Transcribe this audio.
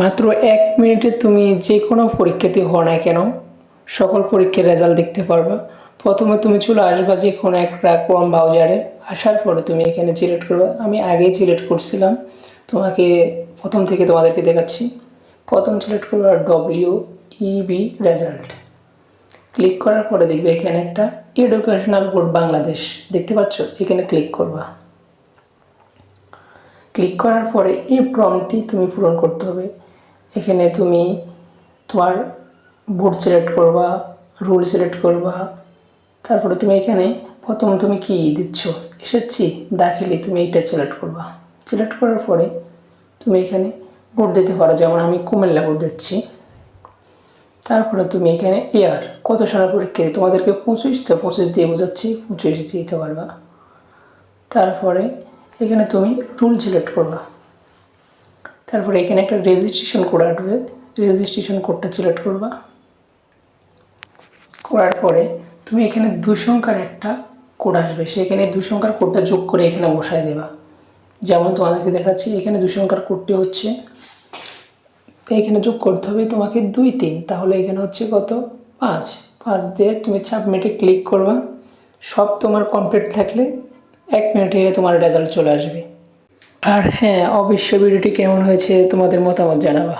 মাত্র এক মিনিটে তুমি যে কোনো পরীক্ষাতে হও না কেন? সকল পরীক্ষার রেজাল্ট দেখতে পারবে। প্রথমে তুমি চলে আসবা যে কোনো একটা ক্রম ব্রাউজারে আসার পরে তুমি এখানে সিলেক্ট করবে। আমি আগেই সিলেক্ট করছিলাম। তোমাকে প্রথম থেকে তোমাদেরকে দেখাচ্ছি। প্রথম সিলেক্ট করবে ডব্লিউ ইবি রেজাল্ট ক্লিক করার পরে দেখবে এখানে একটা এডুকেশনাল বোর্ড বাংলাদেশ। দেখতে পাচ্ছ? এখানে ক্লিক করবা। ক্লিক করার পরে এই ফর্মটি তুমি পূরণ করতে হবে। এখানে তুমি তোমার বোর্ড সিলেক্ট করবা রুল সিলেক্ট করবা। তারপরে তুমি এখানে প্রথম তুমি কি দিচ্ছ? এসেছি, দাখিলি তুমি এইটা সিলেক্ট করবা। সিলেক্ট করার পরে তুমি এখানে বোর্ড দিতে পারো, যেমন আমি কুমিল্লা বোর্ড দিচ্ছি। তারপরে তুমি এখানে ইয়ার কত সালের পরীক্ষা? তোমাদেরকে পঁচিশ, তো পঁচিশ দিয়ে বোঝাচ্ছি, পঁচিশ দিতে পারবা। তারপরে এখানে তুমি রুল সিলেক্ট করবা। তারপরে এখানে একটা রেজিস্ট্রেশন কোড আসবে রেজিস্ট্রেশন কোডটা সিলেক্ট করবা। করার পরে তুমি এখানে দু সংখ্যার একটা কোড আসবে, সেখানে দু সংখ্যার কোডটা যোগ করে এখানে বসায় দেবা। যেমন তোমাদেরকে দেখাচ্ছি, এখানে দু সংখ্যার কোডটি হচ্ছে, এখানে যোগ করতে হবে তোমাকে দুই তিন, তাহলে এখানে হচ্ছে কত? পাঁচ। পাঁচ দিয়ে তুমি সাবমিটে ক্লিক করবা। সব তোমার কমপ্লিট থাকলে এক মিনিটে তোমার রেজাল্ট চলে আসবে। আর হ্যাঁ অবশ্যই ভিডিওটি কেমন হয়েছে তোমাদের মতামত জানাবা।